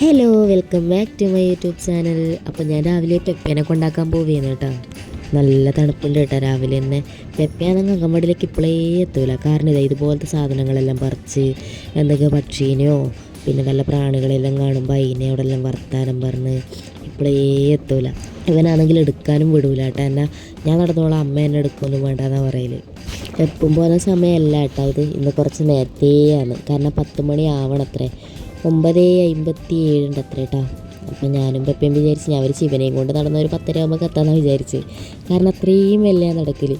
Hello welcome back to my YouTube channel അപ്പോൾ ഞാൻ രാവിലെ പെപ്പേനെ കൊണ്ടാക്കാൻ പോവുകയാണ് കേട്ടോ. നല്ല തണുപ്പുണ്ട് കേട്ടോ രാവിലെ തന്നെ. പെപ്പയാണെങ്കിൽ അങ്കമ്പടിയിലേക്ക് ഇപ്പോഴേ എത്തൂല. കാരണം ഇതാ ഇതുപോലത്തെ സാധനങ്ങളെല്ലാം പറിച്ച് എന്തൊക്കെ പക്ഷീനെയോ പിന്നെ നല്ല പ്രാണികളെല്ലാം കാണുമ്പോൾ അതിനെയോടെല്ലാം വർത്താനം പറഞ്ഞ് ഇപ്പോഴേ എത്തൂല. ഇവനാണെങ്കിൽ എടുക്കാനും വിടൂല കേട്ടോ. എന്നാ ഞാൻ നടന്നോളാം. അമ്മ എന്നെ എടുക്കൊന്നും വേണ്ടെന്നാണ് പറയൽ. എപ്പം പോകുന്ന സമയമല്ല കേട്ടോ ഇത്. ഇന്ന് കുറച്ച് നേരത്തെയാണ്. കാരണം പത്ത് മണി ആവണത്രേ. ഒമ്പത് അമ്പത്തി ഏഴുണ്ട് അത്ര കേട്ടോ അപ്പം ഞാനും പപ്പയും വിചാരിച്ച് ഞാൻ ഒരു ശിവനെയും കൊണ്ട് നടന്ന ഒരു പത്തര ആകുമ്പോൾ എത്താമെന്നാണ് വിചാരിച്ച്. കാരണം അത്രയും വലിയ നടക്കൽ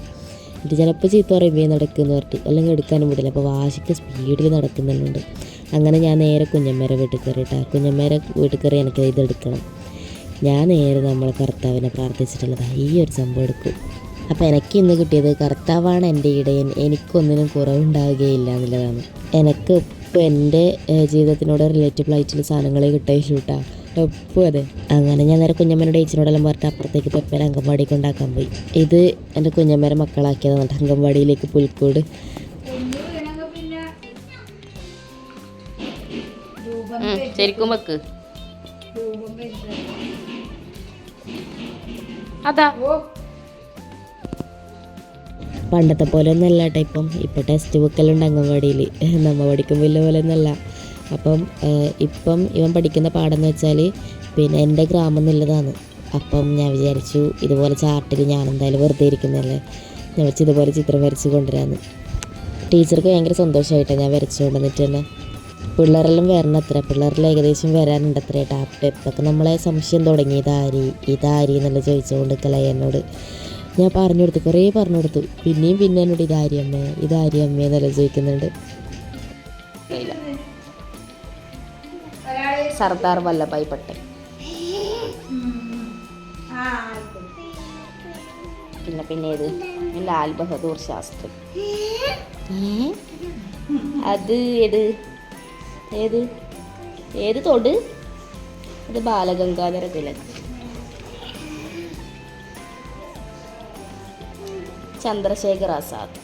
ഇത് ചിലപ്പോൾ ചീത്ത പറയുമ്പോൾ നടക്കുമെന്ന് പറഞ്ഞിട്ട്. അല്ലെങ്കിൽ എടുക്കാനും വിടില്ല അപ്പോൾ വാശിക്ക് സ്പീഡിൽ നടക്കുന്നുണ്ട്. അങ്ങനെ ഞാൻ നേരെ കുഞ്ഞമ്മേരെ വീട്ടിൽ കയറി കേട്ടോ കുഞ്ഞമ്മേരെ വീട്ടിൽ കയറി എനിക്ക് ഇത് എടുക്കണം. ഞാൻ നേരെ നമ്മളെ കർത്താവിനെ പ്രാർത്ഥിച്ചിട്ടുള്ളതാണ് ഈ ഒരു സംഭവം എടുക്കും. അപ്പോൾ എനിക്ക് ഇന്ന് കിട്ടിയത് കർത്താവാണ് എന്റെ ഇടയൻ. എനിക്കൊന്നിനും കുറവുണ്ടാവുകയില്ല എന്നുള്ളതാണ്. എനിക്ക് ഇപ്പോൾ എന്റെ ജീവിതത്തിനോട് റിലേറ്റബിൾ ആയിട്ടുള്ള സാധനങ്ങളെ കിട്ടുകയുള്ളൂ കേട്ടോ എപ്പോൾ അതെ. അങ്ങനെ ഞാൻ നേരെ കുഞ്ഞമ്മേനോട് ഏച്ചിനോടെല്ലാം പറഞ്ഞിട്ട് അപ്പുറത്തേക്ക് പെപ്പേനെ അംഗൻവാടിക്ക് ഉണ്ടാക്കാൻ പോയി. ഇത് എന്റെ കുഞ്ഞമ്മേരെ മക്കളാക്കിയതാണ് കേട്ടോ അംഗൻവാടിയിലേക്ക് പുൽക്കൂട്. ശരിക്കും വെക്ക്. അതാ. പണ്ടത്തെ പോലെ ഒന്നല്ല കേട്ടോ. ഇപ്പം ഇപ്പം ടെസ്റ്റ് ബുക്കെല്ലാം ഉണ്ട് അംഗൻവാടിയിൽ. നമ്മൾ പഠിക്കുമ്പോൾ പോലെ ഒന്നല്ല അപ്പം ഇപ്പം ഇവൻ പഠിക്കുന്ന പാഠം എന്ന് വെച്ചാൽ പിന്നെ എന്റെ ഗ്രാമം എന്നുള്ളതാണ്. അപ്പം ഞാൻ വിചാരിച്ചു ഇതുപോലെ ചാർട്ടിൽ ഞാൻ എന്തായാലും വെറുതെ ഇരിക്കുന്നതല്ലേ? ഞാൻ വെച്ച് ഇതുപോലെ ചിത്രം വരച്ച് കൊണ്ടുവരാമെന്ന് ടീച്ചർക്ക് ഭയങ്കര സന്തോഷമായിട്ടാണ് ഞാൻ വരച്ചു കൊണ്ടുവന്നിട്ട് തന്നെ. പിള്ളേരെല്ലാം വരണം അത്ര പിള്ളേരിൽ ഏകദേശം വരാനുണ്ട് അത്ര ടാപ്പ് അപ്പം നമ്മളെ സംശയം തുടങ്ങി. ഇതാരി? ഇതാരി? എന്നുള്ളത് ചോദിച്ചുകൊണ്ട് കളയെന്നോട് ഞാൻ പറഞ്ഞു കൊടുത്തു കുറേ പറഞ്ഞു കൊടുത്തു പിന്നെയും പിന്നെ എന്നോട് ഇത് ആര്യമ്മേ ഇത് ആര്യമ്മേ എന്നല്ല ചോദിക്കുന്നുണ്ട്. സർദാർ വല്ലഭായ് പട്ടേൽ. പിന്നെ പിന്നെ ഇത് ലാൽ ബഹദൂർ ശാസ്ത്രി? അത് ഏത്? ഏത്? ഏത് തൊട്? അത് ബാലഗംഗാധര തിലക്. ചന്ദ്രശേഖർ ആസാദ്.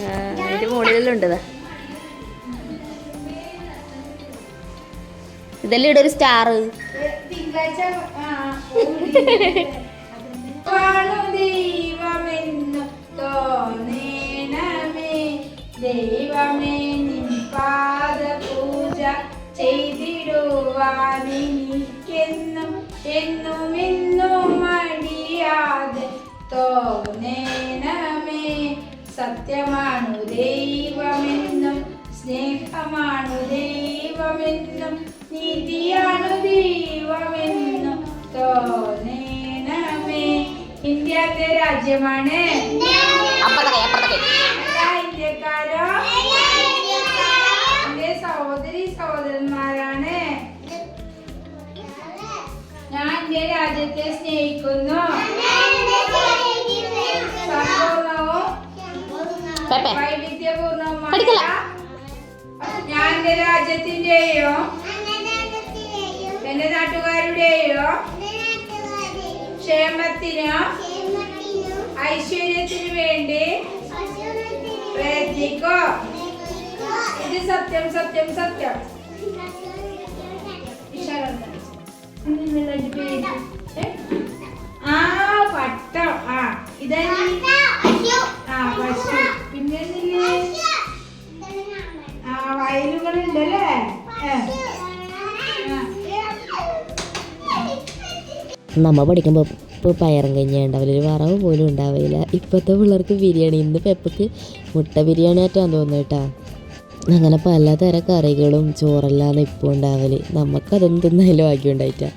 ആ, ഇതല്ലേ മുകളിലെല്ലാം ഇവിടെ ഒരു സ്റ്റാർ കാണു ദൈവമേ നിൻ പാദ പൂജ ചെയ്തിടുവാനെനിക്കെന്നും എന്നും എന്നും മടിയാതെ തോന്നേണമേ സത്യമാണു ദൈവമെന്നും സ്നേഹമാണു ദൈവമെന്നും നീതിയാണു ദൈവമെന്നും തോന്നേണമേ ഇന്ത്യത്തെ രാജ്യമാണ് അപ്പുറത്തെ അപ്പുറത്തെ വൈവിധ്യപൂർണവുമായ പഠിക്കല. ഞാൻ രാജ്യത്തിന്റെയോ? എന്റെ നാട്ടുകാരുടെയോ? ക്ഷേമത്തിനോ? ഐശ്വര്യത്തിനു വേണ്ടി പ്രയത്നിക്കോ? ഇത് സത്യം സത്യം സത്യം? ആ പട്ടം. ആ ഇതാ ആ പശു. പിന്നെ? ആ വയലുകളുണ്ടല്ലേ? അല്ലേ നമ്മ പഠിക്കുമ്പോൾ ഇപ്പോൾ പയറും കഞ്ഞി ഉണ്ടാവില്ല ഒരു വറവ് പോലും ഉണ്ടാവില്ല ഇപ്പോഴത്തെ പിള്ളേർക്ക് ബിരിയാണി ഇന്ന് പെപ്പക്ക് മുട്ട ബിരിയാണി ആയിട്ടാന്ന് തോന്നുന്നു കേട്ടാ. അങ്ങനെ പലതരം കറികളും ചോറെല്ലാം ഇപ്പോൾ ഉണ്ടാവൽ. നമുക്കതൊന്നും തിന്നാലും ഭാഗ്യം ഉണ്ടായിട്ടാ.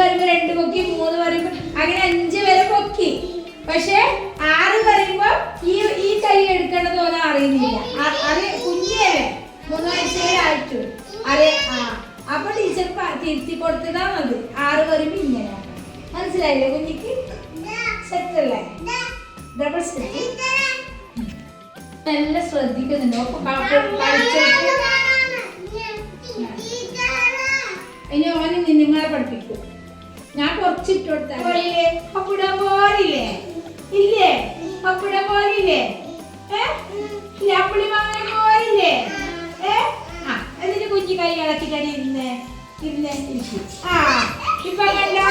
വരുമ്പോ രണ്ട് പൊക്കി മൂന്ന് പറയുമ്പോ അങ്ങനെ അഞ്ച് വരെ പൊക്കി. പക്ഷെ ആറ് പറയുമ്പോ ഈ ഈ കൈ എടുക്കേണ്ടത് ഓനെ അറിയുന്നില്ല. അത് കുഞ്ഞല്ലേ മൂന്ന് വയസ്സേ ആയിട്ടു അതെ ആ. അപ്പൊ ടീച്ചർ തിരുത്തി കൊടുത്തതാ മതി. ആറ് പറയുമ്പോ ഇങ്ങനെ. മനസ്സിലായില്ലേ കുഞ്ഞിക്ക്? സെറ്റല്ലേ? ഡബിൾ സെറ്റ് നല്ല ശ്രദ്ധിക്കുന്നുണ്ട്. ഒപ്പം കളിച്ചിട്ട് ഇനി ഓന് നിങ്ങളെ പഠിപ്പിക്കും. ഞാൻ കുറച്ച് ഇട്ട് കൊടുത്താൽ പപ്പുട പോലില്ലേ? ഇല്ലേ? പപ്പുട പോലില്ലേ? ഏ? ഇല്ലേ? അപ്പുളി മാങ്ങ പോലില്ലേ? ഏ? ആ എന്നിട്ട് കുഞ്ഞി കൈ ഇളക്കിട്ടടി ഇരുന്നേ. ഇരുന്നേ ആ ഇപ്പൊ കണ്ടോ.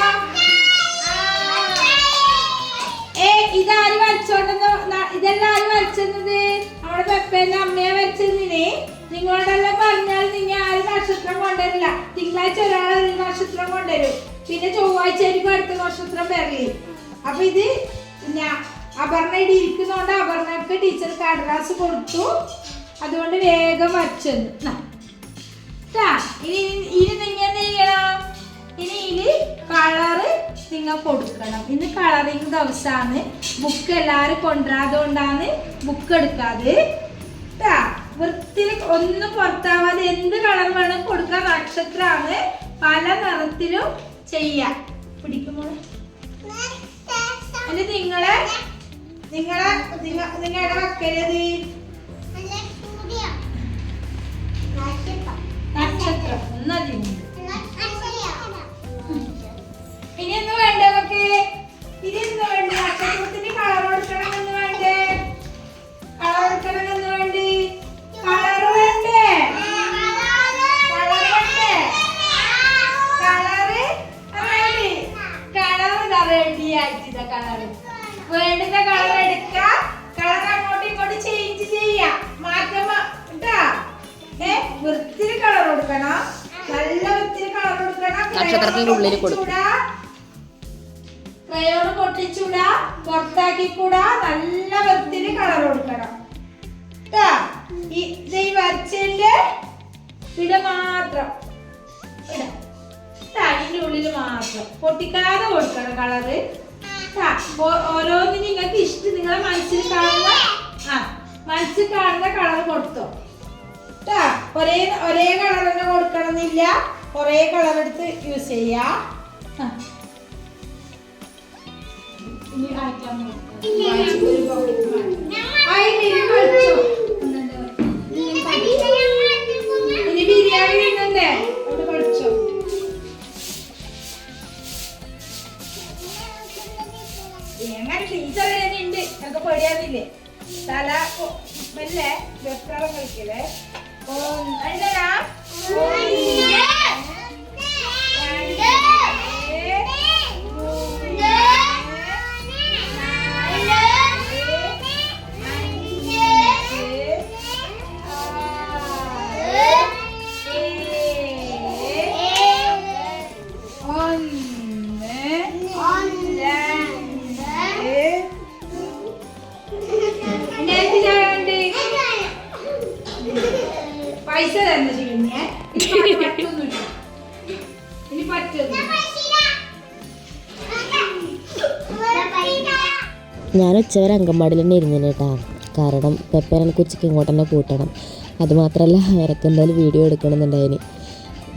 ഏ ഇതാര് വരച്ചോണ്ടെന്ന് ഇതെല്ലാം ആര് വരച്ചെന്നത് നമ്മുടെ പെപ്പേന്റെ അമ്മയെ വരച്ചതിനെ നിങ്ങളോടെല്ലാം പറഞ്ഞാൽ നിങ്ങൾ ആര് നക്ഷത്രം കൊണ്ടുവരില്ല. തിങ്കളാഴ്ച ഒരാളെ ഒരു നക്ഷത്രം കൊണ്ടുവരും. പിന്നെ ചൊവ്വാഴ്ച ആയിരിക്കും അടുത്ത നക്ഷത്രം വരൽ. അപ്പൊ ഇത് അപർണ ഇവിടെ ഇരിക്കുന്നോണ്ട് അപർണക്ക് ടീച്ചർ കടലാസ് കൊടുത്തു. അതുകൊണ്ട് വേഗം വച്ചെന്ന്. ന്നാ. ഇനി ഇനി നിങ്ങൾ ചെയ്യണം? ഇനി കളറ് നിങ്ങൾ കൊടുക്കണം. ഇന്ന് കളറിങ് ദിവസമാണ് ബുക്ക് എല്ലാവരും കൊണ്ടുവരാതുകൊണ്ടാണ് ബുക്ക് എടുക്കാതെ. വൃത്തി ഒന്നും പുറത്താവാതെ എന്ത് കളർ വേണം കൊടുക്കാൻ നക്ഷത്രമാണ് പല നിറത്തിലും ചെയ്യാം. പിടിക്കുമോ എന്നിട്ട് നിങ്ങളെ നിങ്ങളെ നിങ്ങ- നിങ്ങളുടെ വക്കലത്? നക്ഷത്രം. ഒന്നതിനുണ്ട് നക്ഷത്രത്തിന്റെ ഉള്ളിൽ കൊടുക്കും. നല്ല കളർ കൊടുക്കണം. ഈ മാത്രം. ഇടാം മാത്രം. പൊട്ടിക്കാതെ കൊടുക്കണം കളറ് ട്ടാ, ഓ- നിങ്ങൾക്ക് ഇഷ്ടം. നിങ്ങളെ മനസ്സിൽ കാണുന്ന ആ മനസ്സിൽ കാണുന്ന കളർ കൊടുത്തോ. ഒരേ ഒരേ കളർ തന്നെ കൊടുക്കണമെന്നില്ല. ഒരേ കളർ എടുത്ത് യൂസ് ചെയ്യാം. ആ. ഇനി ഇനി ബിരിയാണി തിന്നണ്ടേ? അവിടെ കളിച്ചോ എങ്ങനെ ടീച്ചർ ഉണ്ട് ഞങ്ങൾക്ക് തല മെല്ലെ വെപ്രാളം കളിക്കല്ലേ? എഴുതരാ പൈസ തരുന്ന പറ്റുന്നു ഞാൻ ഉച്ചവരെ അങ്കൻവാടിയിൽ തന്നെ ഇരുന്നേനെ കേട്ടാ. കാരണം പെപ്പേനെ ഉച്ചയ്ക്ക് ഇങ്ങോട്ട് തന്നെ കൂട്ടണം. അതുമാത്രമല്ല അവരൊക്കെ എന്തായാലും വീഡിയോ എടുക്കണമെന്നുണ്ടായിന്.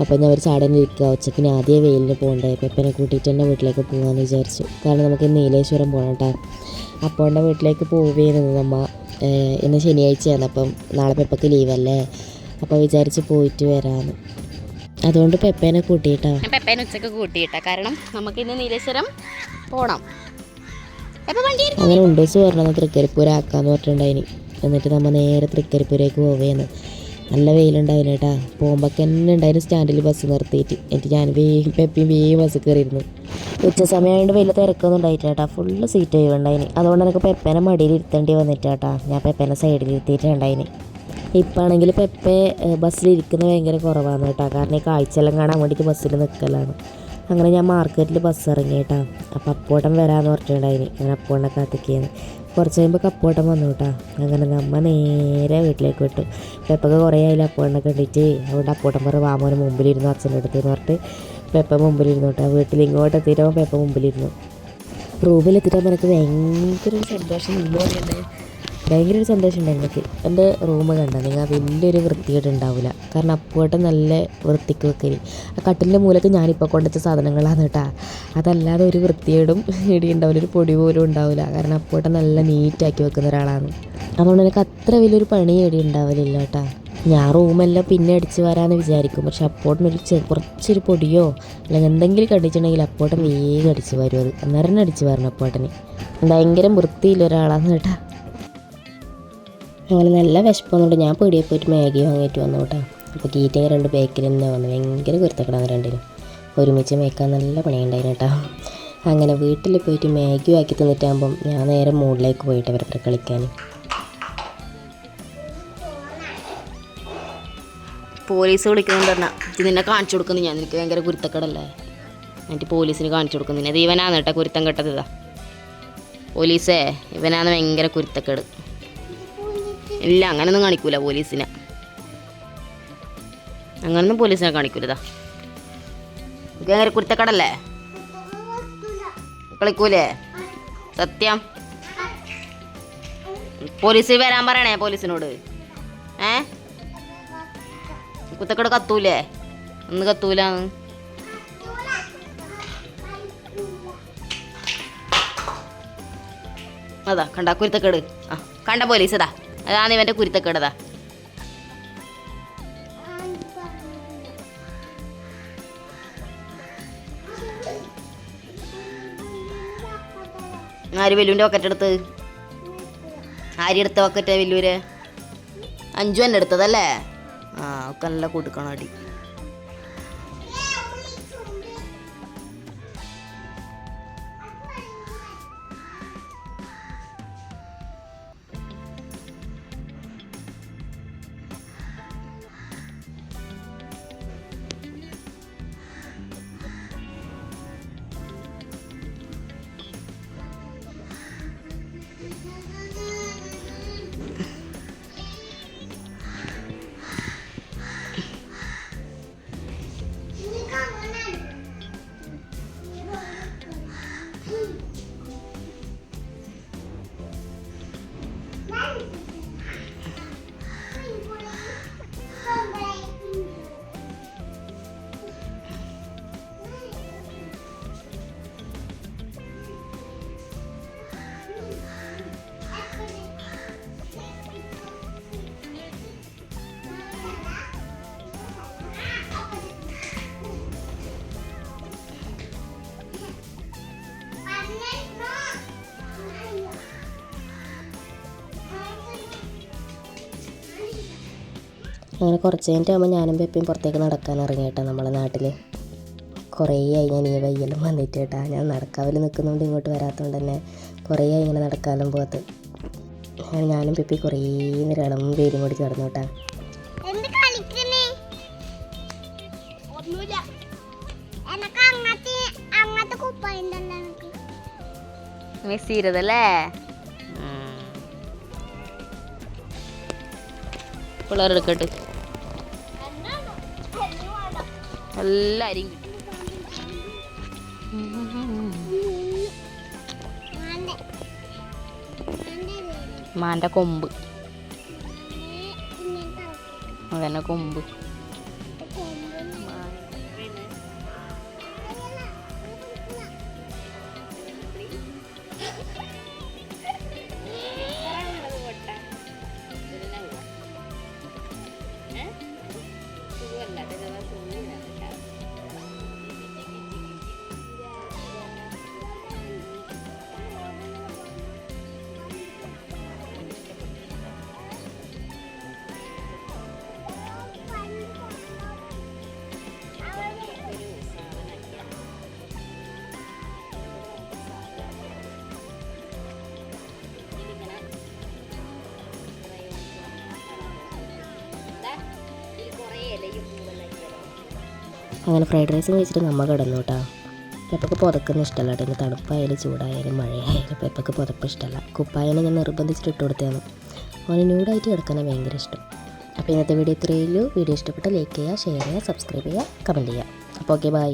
അപ്പോൾ ഞാൻ ഒരു ചാടനെ ഇരിക്കുക ഉച്ചയ്ക്ക് ഞാൻ ആദ്യം വെയിലിന് പോകണ്ടേ. പെപ്പനെ കൂട്ടിയിട്ട് തന്നെ വീട്ടിലേക്ക് പോകാമെന്ന് വിചാരിച്ചു. കാരണം നമുക്ക് നീലേശ്വരം പോകണം കേട്ടോ. അപ്പോന്റെ വീട്ടിലേക്ക് പോവുകയായിരുന്നു നമ്മ ഇന്ന് ശനിയാഴ്ചയാണ്. അപ്പം നാളെ പെപ്പക്ക് ലീവല്ലേ അപ്പോൾ വിചാരിച്ച് പോയിട്ട് വരാമെന്ന് അതുകൊണ്ട് പെപ്പേനെ കൂട്ടിയിട്ടാ. പെപ്പേനെ ഉച്ചയ്ക്ക് കൂട്ടിയിട്ടാ. കാരണം നമുക്ക് ഇന്ന് നീലേശ്വരം വരും? അങ്ങനെ ഉണ്ടോസ് പറഞ്ഞത് തൃക്കരിപ്പൂര ആക്കാന്ന് പറഞ്ഞിട്ടുണ്ടായിനി. എന്നിട്ട് നമ്മൾ നേരെ തൃക്കരിപ്പൂരേക്ക് പോവേന്ന്. നല്ല വെയിലുണ്ടാവില്ല കേട്ടാ. പോകുമ്പോൾ തന്നെ ഉണ്ടായിരുന്നു സ്റ്റാൻഡിൽ ബസ് നിർത്തിയിട്ട്. എന്നിട്ട് ഞാൻ വേഗം പെപ്പിയും വേഗം ബസ് കയറിയിരുന്നു. ഉച്ച സമയമായതുകൊണ്ട് വലിയ തിരക്കൊന്നും ഉണ്ടായിട്ടില്ല കേട്ടാ. ഫുള്ള് സീറ്റ് ഒഴിവുണ്ടായിന്. അതുകൊണ്ട് എനിക്ക് പെപ്പേനെ മടിയിൽ ഇരുത്തേണ്ടി വന്നിട്ടാട്ടാ ഞാൻ പെപ്പേനെ സൈഡിൽ ഇരുത്തിയിട്ടുണ്ടായിന് ഇപ്പം ആണെങ്കിൽ പെപ്പെ ബസ്സിലിരിക്കുന്നത് ഭയങ്കര കുറവാണ് കേട്ടോ. കാരണം ഈ കാഴ്ചയെല്ലാം കാണാൻ വേണ്ടിയിട്ട് ബസ്സിൽ നിൽക്കലാണ് അങ്ങനെ ഞാൻ മാർക്കറ്റിൽ ബസ് ഇറങ്ങി കേട്ടോ അപ്പോൾ അപ്പോട്ടം വരാമെന്ന് പറഞ്ഞിട്ടുണ്ടായിന്. ഞാൻ അപ്പോട്ടം കാത്തിക്കുകയാണ് കുറച്ച് കഴിയുമ്പോൾ കപ്പോട്ടം വന്നു കേട്ടോ. അങ്ങനെ നമ്മ നേരെ വീട്ടിലേക്ക് വിട്ടു. പെപ്പൊക്കെ കുറേ ആയില്ല അപ്പോണ്ണെ കണ്ടിട്ട്. അതുകൊണ്ട് അപ്പോട്ടം പറ വാമോന് മുമ്പിലിരുന്നു അച്ഛന്റെ അടുത്ത് എന്ന് പറഞ്ഞിട്ട് പെപ്പ മുമ്പിലിരുന്നു കേട്ടോ. വീട്ടിൽ ഇങ്ങോട്ട് എത്തിയിട്ട് പെപ്പ മുമ്പിലിരുന്നു. റൂമിലെത്തിയിട്ടാകുമ്പോൾ എനിക്ക് ഭയങ്കര സന്തോഷം. ഇല്ല ഭയങ്കര ഒരു സന്തോഷം ഉണ്ടായിരുന്നു. എനിക്ക് എന്റെ റൂം കണ്ട നിങ്ങൾ വലിയൊരു വൃത്തികേട് ഉണ്ടാവില്ല കാരണം അപ്പോട്ട് നല്ല വൃത്തിക്ക് വെക്കൽ ആ കട്ടിലിന്റെ മൂലക്ക് ഞാനിപ്പോൾ കൊണ്ടുവച്ച സാധനങ്ങളാണ് കേട്ടോ അതല്ലാതെ ഒരു വൃത്തികേടും ഇടി ഉണ്ടാവില്ല ഒരു പൊടി പോലും ഉണ്ടാവില്ല കാരണം അപ്പോട്ട് നല്ല നീറ്റാക്കി വെക്കുന്ന ഒരാളാണ്. അതുകൊണ്ട് എനിക്ക് അത്ര വലിയൊരു പണി ഇടി ഉണ്ടാവില്ല കേട്ടോ ഞാൻ റൂമെല്ലാം പിന്നെ അടിച്ച് വരാമെന്ന് വിചാരിക്കും. പക്ഷെ അപ്പോട്ടിനൊരു കുറച്ചൊരു പൊടിയോ അല്ലെങ്കിൽ എന്തെങ്കിലും കണ്ടിട്ടുണ്ടെങ്കിൽ അപ്പോട്ടൻ വേഗം അടിച്ച് വരും അത്. അന്നേരം അടിച്ച് വരണം അപ്പോട്ടന് ഭയങ്കര വൃത്തിയില്ല ഒരാളാന്ന് കേട്ടാ. അങ്ങനെ നല്ല വിശപ്പൊന്നുണ്ട്. ഞാൻ പീടിയെ പോയിട്ട് മാഗി വാങ്ങിയിട്ട് വന്നു കേട്ടോ. അപ്പോൾ തീറ്റയും രണ്ട് ബേക്കിൽ തന്നെ വന്നു. ഭയങ്കര കുരുത്തക്കടാന്ന് രണ്ടിനും ഒരുമിച്ച് മേക്കാൻ നല്ല പണിയുണ്ടായിരുന്നു കേട്ടോ. അങ്ങനെ വീട്ടിൽ പോയിട്ട് മാഗി ആക്കി തിന്നിട്ടാകുമ്പം ഞാൻ നേരെ മുകളിലേക്ക് പോയിട്ട് അവരൊക്കെ കളിക്കാൻ. പോലീസ് വിളിക്കുന്നുണ്ട് പറഞ്ഞാൽ ഇത് നിന്നെ കാണിച്ചു കൊടുക്കുന്നു. ഞാൻ നിനക്ക് ഭയങ്കര കുരുത്തക്കടല്ലേ? എന്നിട്ട് പോലീസിന് കാണിച്ചു കൊടുക്കുന്നു. ഇത് കേട്ടോ കുരുത്തം കെട്ടത് ഇതാ. പോലീസേ ഇവനാണ് ഭയങ്കര കുരുത്തക്കേട്. ഇല്ല അങ്ങനൊന്നും കാണിക്കൂല പോലീസിനെ. അങ്ങനൊന്നും പോലീസിനെ കാണിക്കൂലതാ. ഇത് ഭയങ്കര കുരുത്തക്കടല്ലേ കളിക്കൂലേ? സത്യം? പോലീസ് വരാൻ പറയണേ പോലീസിനോട്. ഏ? കുത്തക്കട കത്തൂലേ? ഒന്ന് കത്തൂലാന്ന് അതാ കണ്ട കുരുത്തക്കേട്. ആ കണ്ട പോലീസ് അതാ അതാണ് ഇവന്റെ കുരുത്തക്കേട് അതാ ആര് വെല്ലുവിന്റെ ബക്കറ്റ് എടുത്ത്? ആര് എടുത്ത ബക്കറ്റ് വെല്ലൂര് അഞ്ചു തന്നെ എടുത്തതല്ലേ? ആ ഒക്കെ നല്ല കൊടുക്കണം അടി. അങ്ങനെ കുറച്ച് കഴിഞ്ഞിട്ട് ആകുമ്പോൾ ഞാനും പെപ്പയും പുറത്തേക്ക് നടക്കാൻ ഇറങ്ങി കേട്ടോ നമ്മളെ നാട്ടിൽ കുറേ ആയി ഞാൻ ഈ വയ്യലും വന്നിട്ട് കേട്ടാ. ഞാൻ നടക്കാവിൽ നിൽക്കുന്നതുകൊണ്ട് ഇങ്ങോട്ട് വരാത്തതുകൊണ്ട് തന്നെ കുറേ ആയി ഇങ്ങനെ നടക്കാനും പോകത്ത്. അങ്ങനെ ഞാനും പെപ്പി കുറേ നേരം ഇളം പേരും കൂടി ചേർന്നു കേട്ടാ. മിസ് ചെയ്തതല്ലേ പിള്ളേരെടുക്കട്ട്. എല്ലാരും കിട്ടും. മാന്റെ മാന്റെ കൊമ്പ് അതന്നെ കൊമ്പ്. അങ്ങനെ ഫ്രൈഡ് റൈസ് കഴിച്ചിട്ട് നമ്മൾ കിടന്നു കേട്ടോ. പെപ്പക്ക് പുതക്കുന്ന ഇഷ്ടമല്ല കേട്ടോ. തണുപ്പായാലും ചൂടായാലും മഴയായാലും പെപ്പക്ക് പുതപ്പ് ഇഷ്ടമല്ല. കുപ്പായനെ ഞാൻ നിർബന്ധിച്ചിട്ട് ഇട്ട് കൊടുത്തതാണ്. അവന് ന്യൂഡായിട്ട് കിടക്കാനാണ് ഭയങ്കര ഇഷ്ടം. അപ്പോൾ ഇന്നത്തെ വീഡിയോ ഇത്രയേ ഉള്ളൂ. വീഡിയോ ഇഷ്ടപ്പെട്ട ലൈക്ക് ചെയ്യുക ഷെയർ ചെയ്യുക സബ്സ്ക്രൈബ് ചെയ്യുക കമന്റ് ചെയ്യുക. അപ്പോൾ ഓക്കെ ബൈ